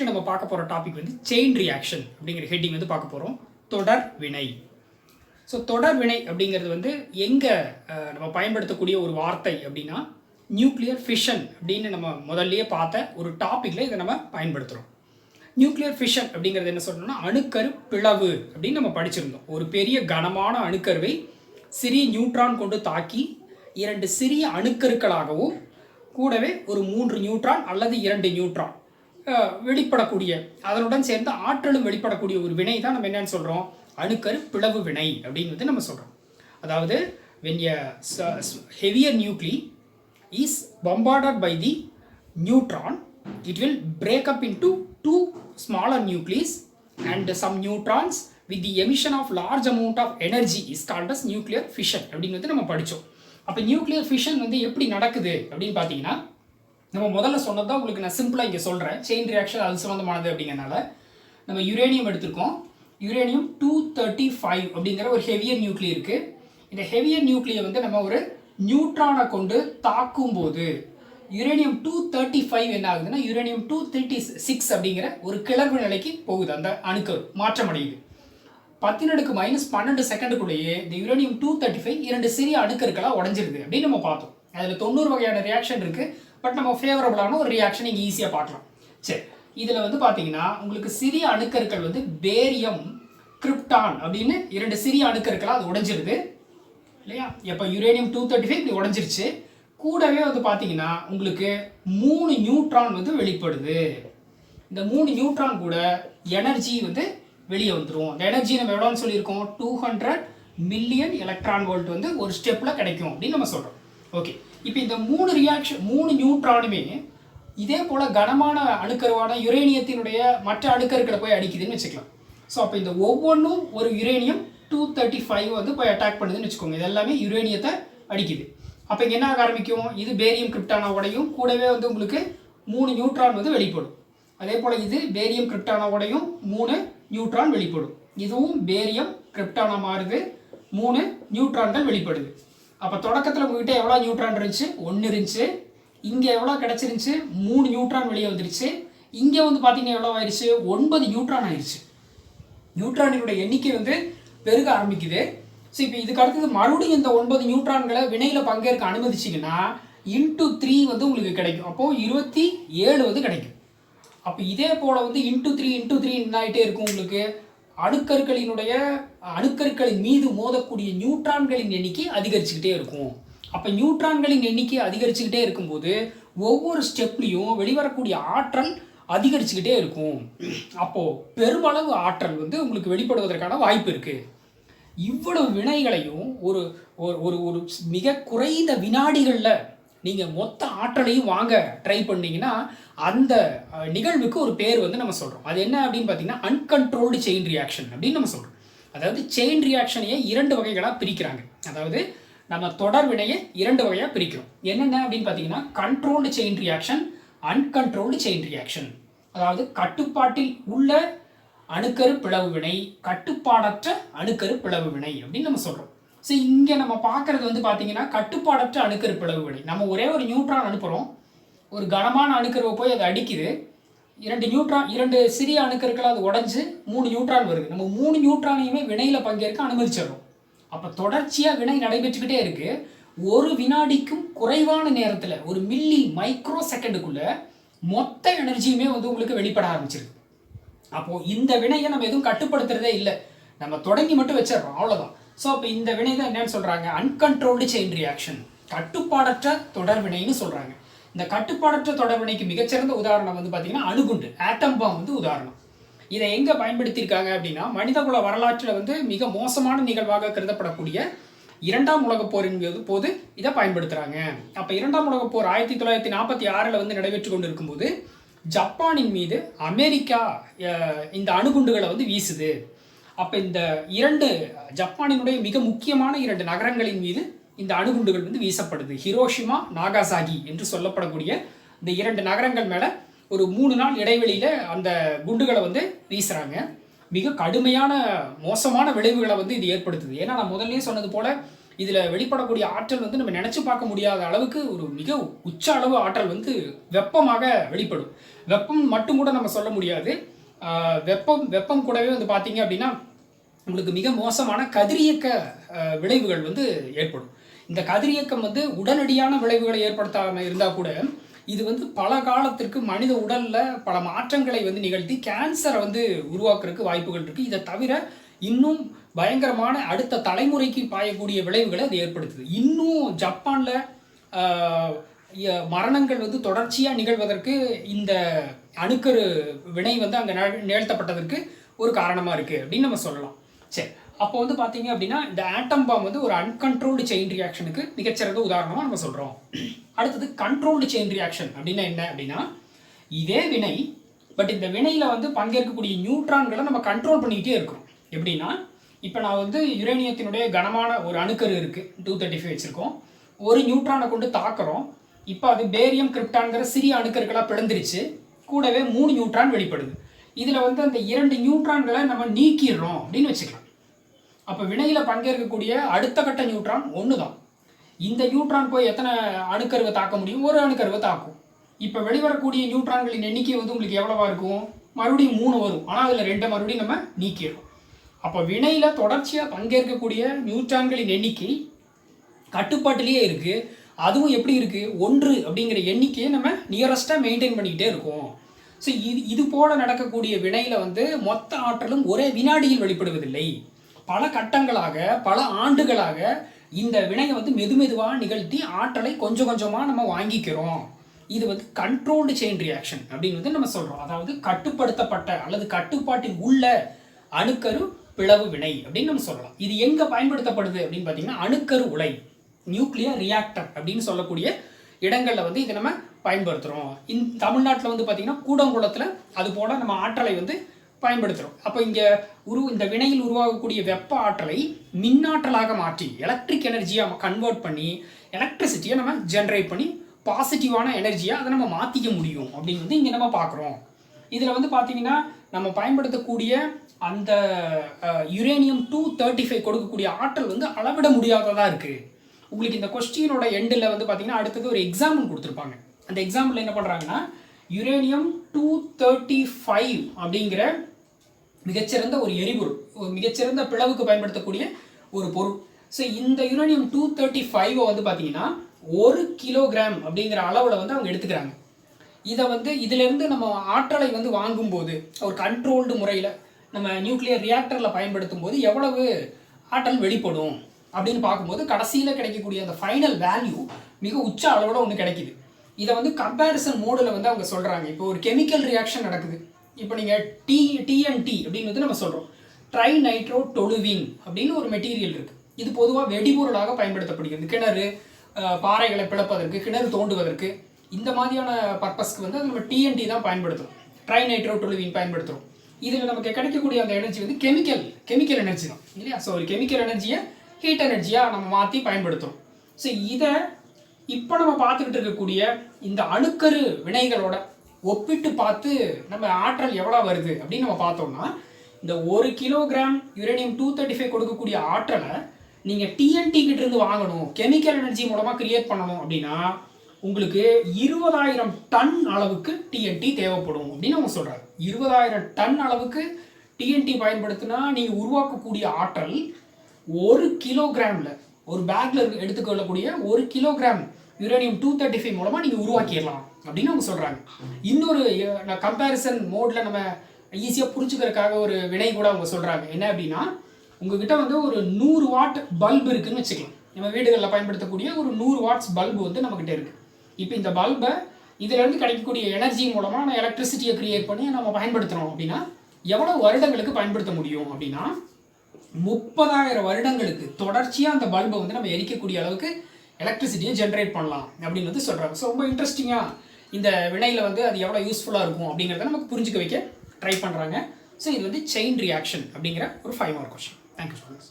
First நம்ம பார்க்க போகிற டாபிக் வந்து செயின் ரியாக்ஷன் அப்படிங்கிற ஹெட்டிங் வந்து பார்க்க போகிறோம் தொடர் வினை. ஸோ தொடர் வினை அப்படிங்கிறது வந்து எங்கே நம்ம பயன்படுத்தக்கூடிய ஒரு வார்த்தை அப்படின்னா நியூக்ளியர் ஃபிஷன் அப்படின்னு நம்ம முதல்லயே பார்த்த ஒரு டாப்பிக்கில் இதை நம்ம பயன்படுத்துகிறோம் நியூக்ளியர் ஃபிஷன் அப்படிங்கிறது என்ன சொல்லணும்னா அணுக்கரு பிளவு அப்படின்னு நம்ம படிச்சிருந்தோம். ஒரு பெரிய கனமான அணுக்கருவை சிறிய நியூட்ரான் கொண்டு தாக்கி இரண்டு சிறிய அணுக்கருக்களாகவும் கூடவே ஒரு மூன்று நியூட்ரான் அல்லது இரண்டு நியூட்ரான் வெளிப்படக்கூடிய அதனுடன் சேர்ந்து ஆற்றலும் வெளிப்படக்கூடிய ஒரு வினை தான் நம்ம என்னன்னு சொல்கிறோம் அணுக்கரு பிளவு வினை அப்படின்னு வந்து நம்ம சொல்கிறோம் அதாவது when a heavier nuclei is bombarded by the neutron it will break up in to two smaller nucleus and some neutrons with the emission of large amount of energy is called as nuclear fission அப்படின்னு வந்து நம்ம படித்தோம் அப்போ nuclear fission வந்து எப்படி நடக்குது அப்படின்னு பார்த்தீங்கன்னா நம்ம முதல்ல சொன்னதான் உங்களுக்கு நான் சிம்பிளாக இங்கே சொல்கிறேன் செயின் ரியாக்ஷன் அது சம்மந்தமானது அப்படிங்கிறனால நம்ம யுரேனியம் எடுத்திருக்கோம். யுரேனியம் டூ தேர்ட்டி ஃபைவ் அப்படிங்கிற ஒரு ஹெவியர் நியூக்ளியர் இருக்குது இந்த ஹெவியர் நியூக்ளியை வந்து நம்ம ஒரு நியூட்ரானை கொண்டு தாக்கும்போது யுரேனியம் டூ தேர்ட்டி ஃபைவ் என்ன ஆகுதுன்னா யுரேனியம் டூ தேர்ட்டி சிக்ஸ் அப்படிங்கிற ஒரு கிளர்வு நிலைக்கு போகுது. அந்த அணுக்கரு மாற்றமடையுது. பத்தினடுக்கு மைனஸ் பன்னெண்டு செகண்டுக்குள்ளேயே இந்த யுரேனியம் டூ தேர்ட்டி ஃபைவ் இரண்டு சிறிய அணுக்கருக்களாக உடஞ்சிருது அப்படின்னு நம்ம பார்த்தோம். அதில் தொண்ணூறு வகையான ரியாக்ஷன் இருக்குது பட் நம்ம ஃபேவரபுளான ஒரு ரியாக்ஷன் இங்கே ஈஸியாக பார்க்கலாம். சரி. இதில் வந்து பார்த்தீங்கன்னா உங்களுக்கு சிறிய அணுக்கருக்கள் வந்து பேரியம் கிரிப்டான் அப்படின்னு இரண்டு சிறிய அணுக்கருக்களாக அது உடஞ்சிருது. இல்லையா? இப்போ யுரேனியம் டூ தேர்ட்டி ஃபைவ் இப்படி உடஞ்சிருச்சு. கூடவே வந்து பார்த்தீங்கன்னா உங்களுக்கு மூணு நியூட்ரான் வந்து வெளிப்படுது. இந்த மூணு நியூட்ரான் கூட எனர்ஜி வந்து வெளியே வந்துடும் அந்த எனர்ஜி நம்ம எவ்வளோன்னு சொல்லியிருக்கோம்? Two hundred million electron volt வந்து ஒரு ஸ்டெப்பில் கிடைக்கும் அப்படின்னு நம்ம சொல்கிறோம் ஓகே இப்போ இந்த மூணு ரியாக்ஷன் மூணு நியூட்ரானுமே இதே போல் கனமான அணுக்கருவான யுரேனியத்தினுடைய மற்ற அணுக்கருக்களை போய் அடிக்குதுன்னு வச்சுக்கலாம். ஸோ அப்போ இந்த ஒவ்வொன்றும் ஒரு யுரேனியம் டூ தேர்ட்டி ஃபைவ் வந்து போய் அட்டாக் பண்ணுதுன்னு வச்சுக்கோங்க. இது எல்லாமே யுரேனியத்தை அடிக்குது. அப்போ இங்கே என்ன ஆக ஆரம்பிக்கும்? இது பேரியம் கிரிப்டானாவோடையும் கூடவே வந்து உங்களுக்கு மூணு நியூட்ரான் வந்து வெளிப்படும். அதே போல் இது பேரியம் கிரிப்டானாவோடையும் மூணு நியூட்ரான் வெளிப்படும். இதுவும் பேரியம் கிரிப்டானா மாறுது. மூணு நியூட்ரான்கள் வெளிப்படுது. அப்போ தொடக்கத்தில் உங்ககிட்ட எவ்வளோ நியூட்ரான் இருந்துச்சு? ஒன்று இருந்துச்சு. இங்கே எவ்வளோ கிடச்சிருந்துச்சு? மூணு நியூட்ரான் வெளியே வந்துருச்சு. இங்கே வந்து பார்த்தீங்கன்னா எவ்வளோ ஆயிடுச்சு ஒன்பது நியூட்ரான் ஆயிடுச்சு நியூட்ரானினுடைய எண்ணிக்கை வந்து பெருக ஆரம்பிக்குது. ஸோ இப்போ இதுக்கு அடுத்தது மறுபடியும் இந்த ஒன்பது நியூட்ரான்களை வினையில் பங்கேற்க அனுமதிச்சிங்கன்னா இன்ட்டு த்ரீ வந்து உங்களுக்கு கிடைக்கும். அப்போது இருபத்தி ஏழு வந்து கிடைக்கும். அப்போ இதே போல் வந்து இன்ட்டு த்ரீ இன்ட்டு த்ரீ என்ன ஆகிட்டே இருக்கும் உங்களுக்கு? அணுக்கற்களினுடைய அணுக்கற்களின் மீது மோதக்கூடிய நியூட்ரான்களின் எண்ணிக்கை அதிகரிச்சுக்கிட்டே இருக்கும். அப்போ நியூட்ரான்களின் எண்ணிக்கை அதிகரிச்சுக்கிட்டே இருக்கும்போது ஒவ்வொரு ஸ்டெப்லேயும் வெளிவரக்கூடிய ஆற்றல் அதிகரிச்சுக்கிட்டே இருக்கும். அப்போது பெருமளவு ஆற்றல் வந்து உங்களுக்கு வெளிப்படுவதற்கான வாய்ப்பு இருக்குது இவ்வளவு வினைகளையும் ஒரு ஒரு ஒரு ஒரு மிக குறைந்த வினாடிகளில் நீங்கள் மொத்த ஆற்றலையும் வாங்க ட்ரை பண்ணீங்கன்னா அந்த நிகழ்வுக்கு ஒரு பேர் வந்து நம்ம சொல்கிறோம் அது என்ன அப்படின்னு பார்த்தீங்கன்னா அன்கண்ட்ரோல்டு செயின் ரியாக்ஷன் அப்படின்னு நம்ம சொல்கிறோம் அதாவது செயின் ரியாக்ஷனையே இரண்டு வகைகளாக பிரிக்கிறாங்க. அதாவது நம்ம தொடர் வினையை இரண்டு வகையாக பிரிக்கிறோம். என்னென்ன அப்படின்னு பார்த்தீங்கன்னா controlled chain reaction uncontrolled chain reaction அதாவது கட்டுப்பாட்டில் உள்ள அணுக்கரு பிளவு வினை கட்டுப்பாடற்ற அணுக்கரு பிளவு வினை அப்படின்னு நம்ம சொல்கிறோம் ஸோ இங்கே நம்ம பார்க்குறது வந்து பார்த்தீங்கன்னா கட்டுப்பாடற்ற அணுக்கரு பிளவு வினை. நம்ம ஒரே ஒரு நியூட்ரான் அனுப்புகிறோம் ஒரு கனமான அணுக்கருவை போய் அது அடிக்குது. இரண்டு நியூட்ரான் இரண்டு சிறிய அணுக்கருக்கள் அது உடஞ்சி மூணு நியூட்ரான் வருது. நம்ம மூணு நியூட்ரானையுமே வினையில் பங்கேற்க அனுமதிச்சிடறோம். அப்போ தொடர்ச்சியாக வினை நடைபெற்றுக்கிட்டே இருக்கு. ஒரு வினாடிக்கும் குறைவான நேரத்தில் ஒரு மில்லி மைக்ரோ செகண்டுக்குள்ளே மொத்த எனர்ஜியுமே வந்து உங்களுக்கு வெளிப்பட ஆரம்பிச்சிருக்கு அப்போது இந்த வினையை நம்ம எதுவும் கட்டுப்படுத்துறதே இல்லை. நம்ம தொடங்கி மட்டும் வச்சிடறோம். அவ்வளோதான் ஸோ அப்போ இந்த வினை தான் என்னன்னு சொல்கிறாங்க அன்கண்ட்ரோல்டு செயின் ரியாக்ஷன் கட்டுப்பாடற்ற தொடர் வினைன்னு இந்த கட்டுப்பாடற்ற தொடர் வினைக்கு மிகச்சிறந்த உதாரணம் வந்து பார்த்தீங்கன்னா அணுகுண்டு. ஆட்டம் பாம் வந்து உதாரணம். இதை எங்கே பயன்படுத்தியிருக்காங்க அப்படின்னா மனிதகுல வரலாற்றில் வந்து மிக மோசமான நிகழ்வாக கருதப்படக்கூடிய இரண்டாம் உலகப் போரின் போது இதை பயன்படுத்துகிறாங்க அப்போ இரண்டாம் உலகப் போர் ஆயிரத்தி தொள்ளாயிரத்தி நாற்பத்தி ஆறில் வந்து நடைபெற்று கொண்டு இருக்கும்போது ஜப்பானின் மீது அமெரிக்கா இந்த அணுகுண்டுகளை வந்து வீசுது. அப்போ இந்த இரண்டு ஜப்பானினுடைய மிக முக்கியமான இரண்டு நகரங்களின் மீது இந்த அணுகுண்டுகள் வந்து வீசப்படுது. ஹிரோஷிமா நாகாசாகி என்று சொல்லப்படக்கூடிய இந்த இரண்டு நகரங்கள் மேலே ஒரு மூணு நாள் இடைவெளியில் அந்த குண்டுகளை வந்து வீசுகிறாங்க மிக கடுமையான மோசமான விளைவுகளை வந்து இது ஏற்படுத்துது. ஏன்னா நான் முதல்லயே சொன்னது போல இதில் வெளிப்படக்கூடிய ஆற்றல் வந்து நம்ம நினச்சி பார்க்க முடியாத அளவுக்கு ஒரு மிக உச்ச அளவு ஆற்றல் வந்து வெப்பமாக வெளிப்படும். வெப்பம் மட்டும் கூட நம்ம சொல்ல முடியாது. வெப்பம் வெப்பம் கூடவே வந்து பார்த்தீங்க அப்படின்னா உங்களுக்கு மிக மோசமான கதிரியக்க விளைவுகள் வந்து ஏற்படும். இந்த கதிரியக்கம் வந்து உடனடியான விளைவுகளை ஏற்படுத்தாமல் இருந்தால் கூட இது வந்து பல காலத்திற்கு மனித உடலில் பல மாற்றங்களை வந்து நிகழ்த்தி கேன்சரை வந்து உருவாக்குறதுக்கு வாய்ப்புகள் இருக்குது இதை தவிர இன்னும் பயங்கரமான அடுத்த தலைமுறைக்கு பாயக்கூடிய விளைவுகளை அது ஏற்படுத்துது. இன்னும் ஜப்பானில் மரணங்கள் வந்து தொடர்ச்சியாக நிகழ்வதற்கு இந்த அணுக்கரு வினை வந்து அங்கே நிகழ்த்தப்பட்டதற்கு ஒரு காரணமாக இருக்குது அப்படின்னு நம்ம சொல்லலாம். சரி. அப்போ வந்து பார்த்தீங்க அப்படின்னா இந்த ஆட்டம் பாம் வந்து ஒரு அன்கண்ட்ரோல்டு செயின் ரியாக்ஷனுக்கு மிகச்சிறந்த உதாரணமாக நம்ம சொல்கிறோம் அடுத்தது கண்ட்ரோல்டு செயின் ரியாக்ஷன் அப்படின்னா என்ன அப்படின்னா இதே வினை பட் இந்த வினையில் வந்து பங்கேற்கக்கூடிய நியூட்ரான்களை நம்ம கண்ட்ரோல் பண்ணிக்கிட்டே இருக்கிறோம். எப்படின்னா இப்போ நான் வந்து யுரேனியத்தினுடைய கனமான ஒரு அணுக்கரு இருக்குது டூ தேர்ட்டி ஃபைவ் வச்சுருக்கோம். ஒரு நியூட்ரானை கொண்டு தாக்குறோம். இப்போ அது பேரியம் கிரிப்டான்கிற சிறிய அணுக்கருக்களாக பிளந்துருச்சு. கூடவே மூணு நியூட்ரான் வெளிப்படுது. இதில் வந்து அந்த இரண்டு நியூட்ரான்களை நம்ம நீக்கிடுறோம் அப்படின்னு வச்சுக்கலாம். அப்போ வினையில் பங்கேற்கக்கூடிய அடுத்த கட்ட நியூட்ரான் ஒன்று தான் இந்த நியூட்ரான் போய் எத்தனை அணுக்கருவை தாக்க முடியும்? ஒரு அணுக்கருவை தாக்கும். இப்போ வெளிவரக்கூடிய நியூட்ரான்களின் எண்ணிக்கை வந்து உங்களுக்கு எவ்வளவா இருக்கும்? மறுபடியும் மூணு வரும். ஆனால் அதில் ரெண்டை மறுபடியும் நம்ம நீக்கிடும் அப்போ வினையில் தொடர்ச்சியாக பங்கேற்கக்கூடிய நியூட்ரான்களின் எண்ணிக்கை கட்டுப்பாட்டிலேயே இருக்குது அதுவும் எப்படி இருக்குது ஒன்று அப்படிங்கிற எண்ணிக்கையை நம்ம நியரஸ்ட்டாக மெயின்டைன் பண்ணிக்கிட்டே இருக்கோம். ஸோ இது இது போல் நடக்கக்கூடிய வினையில் வந்து மொத்த ஆற்றலும் ஒரே வினாடியில் வெளிப்படுவதில்லை. பல கட்டங்களாக பல ஆண்டுகளாக இந்த வினையை வந்து மெதுமெதுவாக நிகழ்த்தி ஆற்றலை கொஞ்சம் கொஞ்சமாக நம்ம வாங்கிக்கிறோம். இது வந்து கண்ட்ரோல்டு செயின் ரியாக்ஷன் அப்படின்னு வந்து நம்ம சொல்கிறோம் அதாவது கட்டுப்படுத்தப்பட்ட அல்லது கட்டுப்பாட்டில் உள்ள அணுக்கரு பிளவு வினை அப்படின்னு நம்ம சொல்லலாம். இது எங்கே பயன்படுத்தப்படுது அப்படின்னு பார்த்தீங்கன்னா அணுக்கரு உலை நியூக்ளியர் ரியாக்டர் அப்படின்னு சொல்லக்கூடிய இடங்களில் வந்து இதை நம்ம பயன்படுத்துகிறோம் இந் தமிழ்நாட்டில் வந்து பார்த்திங்கன்னா கூடங்குளத்தில் அது போல் நம்ம ஆற்றலை வந்து பயன்படுத்துகிறோம் அப்போ இங்கே உரு இந்த வினையில் உருவாகக்கூடிய வெப்ப ஆற்றலை மின்னாற்றலாக மாற்றி எலக்ட்ரிக் எனர்ஜியாக கன்வெர்ட் பண்ணி எலக்ட்ரிசிட்டியை நம்ம ஜென்ரேட் பண்ணி பாசிட்டிவான எனர்ஜியாக அதை நம்ம மாற்றிக்க முடியும் அப்படின்னு வந்து இங்கே நம்ம பார்க்குறோம். இதில் வந்து பார்த்தீங்கன்னா நம்ம பயன்படுத்தக்கூடிய அந்த யுரேனியம் டூ தேர்ட்டி ஃபைவ் கொடுக்கக்கூடிய ஆற்றல் வந்து அளவிட முடியாததாக இருக்குது உங்களுக்கு இந்த கொஸ்டினோட எண்டில் வந்து பார்த்தீங்கன்னா அடுத்தது ஒரு எக்ஸாம்பிள் கொடுத்துருப்பாங்க. அந்த எக்ஸாம்பிள் என்ன பண்ணுறாங்கன்னா யுரேனியம் டூ தேர்ட்டி ஃபைவ் அப்படிங்கிற மிகச்சிறந்த ஒரு எரிபொருள் ஒரு மிகச்சிறந்த பிளவுக்கு பயன்படுத்தக்கூடிய ஒரு பொருள். ஸோ இந்த யுரேனியம் டூ தேர்ட்டி ஃபைவை வந்து பார்த்தீங்கன்னா ஒரு கிலோகிராம் அப்படிங்கிற அளவில் வந்து அவங்க எடுத்துக்கிறாங்க. இதை வந்து இதிலிருந்து நம்ம ஆற்றலை வந்து வாங்கும்போது ஒரு கண்ட்ரோல்டு முறையில் நம்ம நியூக்ளியர் ரியாக்டரில் பயன்படுத்தும் போது எவ்வளவு ஆற்றல் வெளிப்படும் அப்படின்னு பார்க்கும்போது கடைசியில் கிடைக்கக்கூடிய அந்த ஃபைனல் வேல்யூ மிக உச்ச அளவோட ஒன்று கிடைக்குது. இதை வந்து கம்பேரிசன் மோடில் வந்து அவங்க சொல்கிறாங்க இப்போ ஒரு கெமிக்கல் ரியாக்ஷன் நடக்குது. இப்போ நீங்கள் டி டிஎன்டி அப்படின்னு வந்து நம்ம சொல்கிறோம் ட்ரை நைட்ரோ டொலுவின் அப்படின்னு ஒரு மெட்டீரியல் இருக்குது இது பொதுவாக வெடிபொருளாக பயன்படுத்தப்படுகிறது. கிணறு பாறைகளை பிளப்பதற்கு கிணறு தோண்டுவதற்கு. இந்த மாதிரியான பர்பஸ்க்கு வந்து நம்ம டிஎன்டி தான் பயன்படுத்துகிறோம் ட்ரை நைட்ரோ டொலுவின் பயன்படுத்துகிறோம் இதில் நமக்கு கிடைக்கக்கூடிய அந்த எனர்ஜி வந்து கெமிக்கல் கெமிக்கல் எனர்ஜி தான். இல்லையா? ஸோ ஒரு கெமிக்கல் எனர்ஜியை ஹீட் எனர்ஜியாக நம்ம மாற்றி பயன்படுத்துகிறோம் ஸோ இதை இப்போ நம்ம பார்த்துக்கிட்டு இருக்கக்கூடிய இந்த அணுக்கரு வினைகளோட ஒப்பிட்டு பார்த்து நம்ம ஆற்றல் எவ்வளோ வருது அப்படின்னு நம்ம பார்த்தோம்னா இந்த ஒரு kilogram uranium two thirty five கொடுக்கக்கூடிய ஆற்றலை நீங்கள் டிஎன்டி கிட்ட இருந்து வாங்கணும் கெமிக்கல் எனர்ஜி மூலமாக கிரியேட் பண்ணணும் அப்படின்னா உங்களுக்கு இருபதாயிரம் டன் அளவுக்கு டிஎன்டி தேவைப்படும் அப்படின்னு அவங்க சொல்கிறாங்க இருபதாயிரம் டன் அளவுக்கு டிஎன்டி பயன்படுத்தினா நீங்கள் உருவாக்கக்கூடிய ஆற்றல் ஒரு கிலோகிராமில் ஒரு பேக்கில் எடுத்துக்கொள்ளக்கூடிய ஒரு kilogram uranium two thirty five மூலமாக நீங்கள் உருவாக்கிடலாம். அப்படின்னு அவங்க சொல்கிறாங்க இன்னொரு கம்பேரிசன் மோடில் நம்ம ஈஸியாக புரிஞ்சுக்கிறதுக்காக ஒரு வினை கூட அவங்க சொல்கிறாங்க என்ன அப்படின்னா உங்ககிட்ட வந்து ஒரு நூறு வாட் பல்ப் இருக்குதுன்னு வச்சுக்கலாம். நம்ம வீடுகளில் பயன்படுத்தக்கூடிய ஒரு நூறு வாட்ஸ் பல்பு வந்து நம்மக்கிட்ட இருக்குது இப்போ இந்த பல்பை இதிலேருந்து கிடைக்கக்கூடிய எனர்ஜி மூலமாக நான் எலக்ட்ரிசிட்டியை க்ரியேட் பண்ணி நம்ம பயன்படுத்துகிறோம் அப்படின்னா எவ்வளோ வருடங்களுக்கு பயன்படுத்த முடியும் அப்படின்னா முப்பதாயிரம் வருடங்களுக்கு தொடர்ச்சியாக அந்த பல்பை வந்து நம்ம எரிக்கக்கூடிய அளவுக்கு எலக்ட்ரிசிட்டியை ஜென்ரேட் பண்ணலாம் அப்படின்னு வந்து சொல்கிறாங்க ஸோ ரொம்ப இன்ட்ரெஸ்டிங்காக இந்த வினையில் வந்து அது எவ்வளோ யூஸ்ஃபுல்லாக இருக்கும் அப்படிங்கிறத நமக்கு புரிஞ்சுக்க வைக்க ட்ரை பண்ணுறாங்க ஸோ இது வந்து செயின் ரியாக்ஷன் அப்படிங்கிற ஒரு five mark question thank you so much